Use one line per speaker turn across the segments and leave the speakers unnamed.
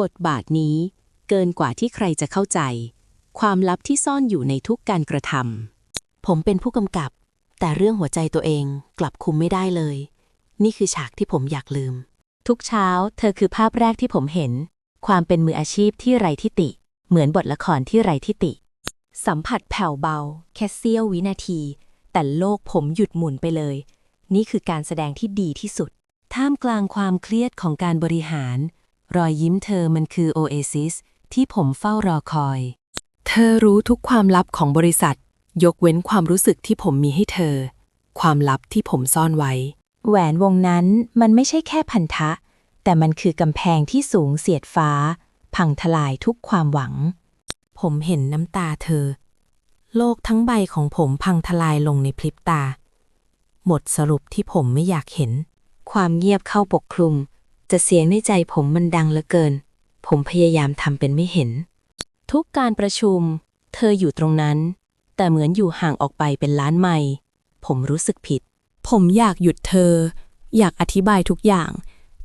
บทบาทนี้เกินกว่าที่ใครจะเข้าใจ ความลับที่ซ่อนอยู่ในทุกการกระทำ
ผมเป็นผู้กำกับ แต่เรื่องหัวใจตัวเองกลับคุมไม่ได้เลย นี่คือฉากที่ผมอยากลืม ทุกเช้า เธอคือภาพแรกที่ผมเห็น ความเป็นมืออาชีพที่ไร้ทิติ เหมือนบทละครที่ไร้ทิติ สัมผัสแผ่วเบา แค่เสี้ยววินาที แต่โลกผมหยุดหมุนไปเลย นี่คือการแสดงที่ดีที่สุด ท่ามกลางความเครียดของการบริหาร รอยยิ้มเธอมันคือโอเอซิสที่ผมเฝ้ารอคอย เธอรู้ทุกความลับของบริษัท ยกเว้นความรู้สึกที่ผมมีให้เธอ ความลับที่ผมซ่อนไว้ แหวนวงนั้นมันไม่ใช่แค่พันธะ แต่มันคือกำแพงที่สูงเสียดฟ้า พังทลายทุกความหวัง ผมเห็นน้ำตาเธอ โลกทั้งใบของผมพังทลายลงในพริบตา หมดสรุปที่ผมไม่อยากเห็น ความเงียบเข้าปกคลุม จะเสียงในใจผมมันดังเหลือเกิน ผมพยายามทำเป็นไม่เห็น ทุกการประชุม เธออยู่ตรงนั้น แต่เหมือนอยู่ห่างออกไปเป็นล้านไมล์ผมรู้สึกผิด ผมอยากหยุดเธอ อยากอธิบายทุกอย่าง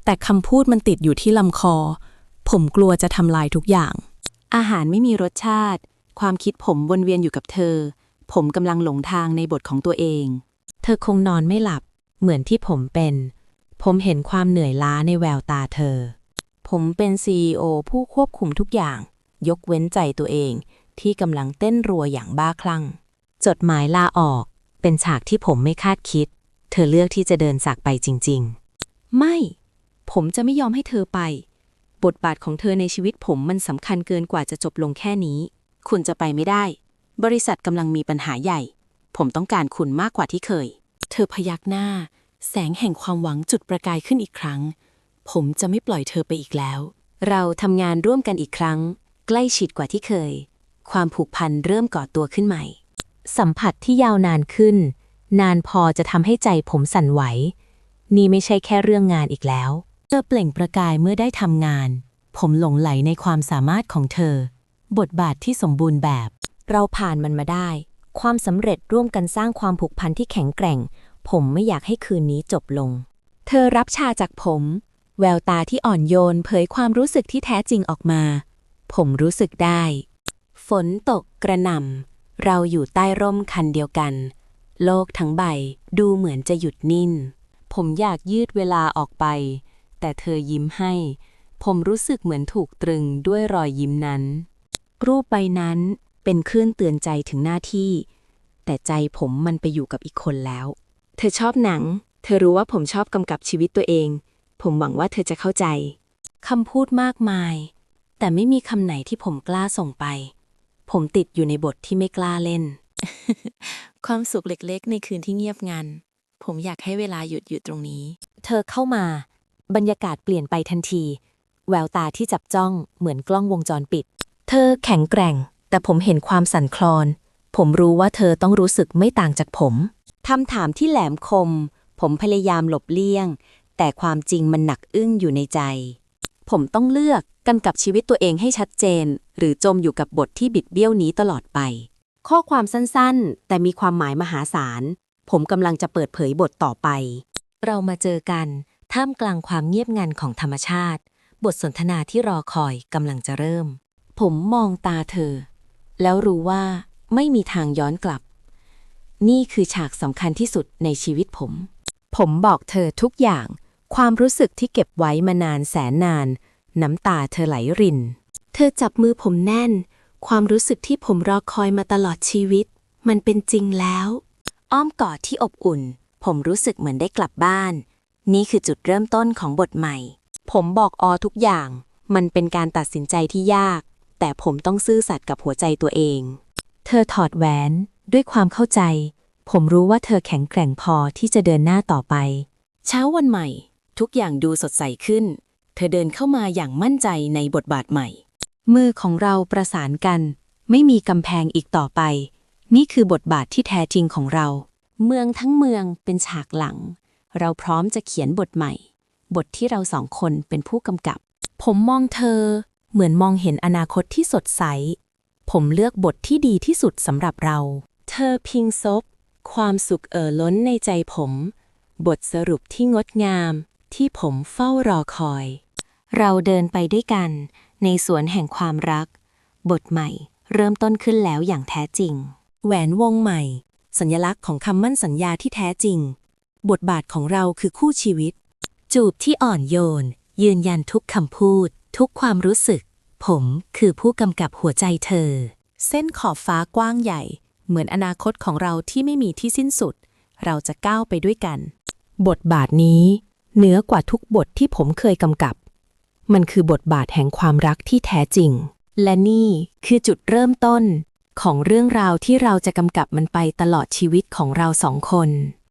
แต่คำพูดมันติดอยู่ที่ลำคอ ผมกลัวจะทำลายทุกอย่าง อาหารไม่มีรสชาติ ความคิดผมวนเวียนอยู่กับเธอ ผมกำลังหลงทางในบทของตัวเอง เธอคงนอนไม่หลับ เหมือนที่ผมเป็น ผมเห็นความเหนื่อยล้าในแววตาเธอ ผมเป็น CEO ผู้ควบคุมทุกอย่าง ยกเว้นใจตัวเอง ที่กำลังเต้นรัวอย่างบ้าคลั่ง จดหมายลาออก เป็นฉากที่ผมไม่คาดคิด เธอเลือกที่จะเดินจากไปจริง ๆ ไม่ ผมจะไม่ยอมให้เธอไป บทบาทของเธอในชีวิตผมมันสำคัญเกินกว่าจะจบลงแค่นี้ คุณจะไปไม่ได้ บริษัทกำลังมีปัญหาใหญ่ ผมต้องการคุณมากกว่าที่เคย เธอพยักหน้า แสงแห่งความหวังจุดประกายขึ้นอีกครั้ง ผมจะไม่ปล่อยเธอไปอีกแล้ว เราทำงานร่วมกันอีกครั้ง ใกล้ชิดกว่าที่เคย ความผูกพันเริ่มก่อตัวขึ้นใหม่ สัมผัสที่ยาวนานขึ้น นานพอจะทำให้ใจผมสั่นไหว นี่ไม่ใช่แค่เรื่องงานอีกแล้ว เธอเปล่งประกายเมื่อได้ทำงาน ผมหลงไหลในความสามารถของเธอ บทบาทที่สมบูรณ์แบบ เราผ่านมันมาได้ ความสำเร็จร่วมกันสร้างความผูกพันที่แข็งแกร่ง ผมไม่อยากให้คืนนี้จบลง เธอรับชาจากผม แววตาที่อ่อนโยนเผยความรู้สึกที่แท้จริงออกมา ผมรู้สึกได้ ฝนตกกระหน่ำ เราอยู่ใต้ร่มคันเดียวกัน โลกทั้งใบดูเหมือนจะหยุดนิ่ง ผมอยากยืดเวลาออกไป แต่เธอยิ้มให้ ผมรู้สึกเหมือนถูกตรึงด้วยรอยยิ้มนั้น รูปใบนั้นเป็นคลื่นเตือนใจถึงหน้าที่ แต่ใจผมมันไปอยู่กับอีกคนแล้ว เธอชอบหนัง เธอรู้ว่าผมชอบกำกับชีวิตตัวเอง ผมหวังว่าเธอจะเข้าใจ คำพูดมากมาย แต่ไม่มีคำไหนที่ผมกล้าส่งไป ผมติดอยู่ในบทที่ไม่กล้าเล่น ความสุขเล็กๆ ในคืนที่เงียบงัน ผมอยากให้เวลาหยุดอยู่ตรงนี้ เธอเข้ามา บรรยากาศเปลี่ยนไปทันที แววตาที่จับจ้องเหมือนกล้องวงจรปิด เธอแข็งแกร่ง แต่ผมเห็นความสั่นคลอน ผมรู้ว่าเธอต้องรู้สึกไม่ต่างจากผม คำถามที่แหลมคม ผมพยายามหลบเลี่ยง แต่ความจริงมันหนักอึ้งอยู่ในใจ ผมต้องเลือกกำกับชีวิตตัวเองให้ชัดเจน หรือจมอยู่กับบทที่บิดเบี้ยวนี้ตลอดไป ข้อความสั้นๆ แต่มีความหมายมหาศาล ผมกำลังจะเปิดเผยบทต่อไป เรามาเจอกัน ท่ามกลางความเงียบงันของธรรมชาติ บทสนทนาที่รอคอยกำลังจะเริ่ม ผมมองตาเธอ แล้วรู้ว่าไม่มีทางย้อนกลับ นี่คือฉากสำคัญที่สุดในชีวิตผม ผมบอกเธอทุกอย่าง ความรู้สึกที่เก็บไว้มานานแสนนาน น้ำตาเธอไหลริน เธอจับมือผมแน่น ความรู้สึกที่ผมรอคอยมาตลอดชีวิต มันเป็นจริงแล้ว อ้อมกอดที่อบอุ่น ผมรู้สึกเหมือนได้กลับบ้าน นี่คือจุดเริ่มต้นของบทใหม่ ผมบอกออทุกอย่าง มันเป็นการตัดสินใจที่ยาก แต่ผมต้องซื่อสัตย์กับหัวใจตัวเอง เธอถอดแหวน ด้วยความเข้าใจ ผมรู้ว่าเธอแข็งแกร่งพอที่จะเดินหน้าต่อไป เช้าวันใหม่ ทุกอย่างดูสดใสขึ้น เธอเดินเข้ามาอย่างมั่นใจในบทบาทใหม่ มือของเราประสานกัน ไม่มีกำแพงอีกต่อไป นี่คือบทบาทที่แท้จริงของเรา เมืองทั้งเมืองเป็นฉากหลัง เราพร้อมจะเขียนบทใหม่ บทที่เราสองคนเป็นผู้กำกับ ผมมองเธอ เหมือนมองเห็นอนาคตที่สดใส ผมเลือกบทที่ดีที่สุดสำหรับเรา เธอพิงซบ ความสุขเอ่อล้นในใจผม บทสรุปที่งดงามที่ผมเฝ้ารอคอย เราเดินไปด้วยกัน ในสวนแห่งความรัก บทใหม่เริ่มต้นขึ้นแล้วอย่างแท้จริง
แหวนวงใหม่ สัญลักษณ์ของคำมั่นสัญญาที่แท้จริง บทบาทของเราคือคู่ชีวิต
จูบที่อ่อนโยน ยืนยันทุกคำพูด ทุกความรู้สึก ผมคือผู้กำกับหัวใจเธอ
เส้นขอบฟ้ากว้างใหญ่ เหมือนอนาคตของเราที่ไม่มีที่สิ้นสุด เราจะก้าวไปด้วยกัน
บทบาทนี้เหนือกว่าทุกบทที่ผมเคยกำกับ มันคือบทบาทแห่งความรักที่แท้จริง และนี่คือจุดเริ่มต้นของเรื่องราวที่เราจะกำกับมันไปตลอดชีวิตของเราสองคน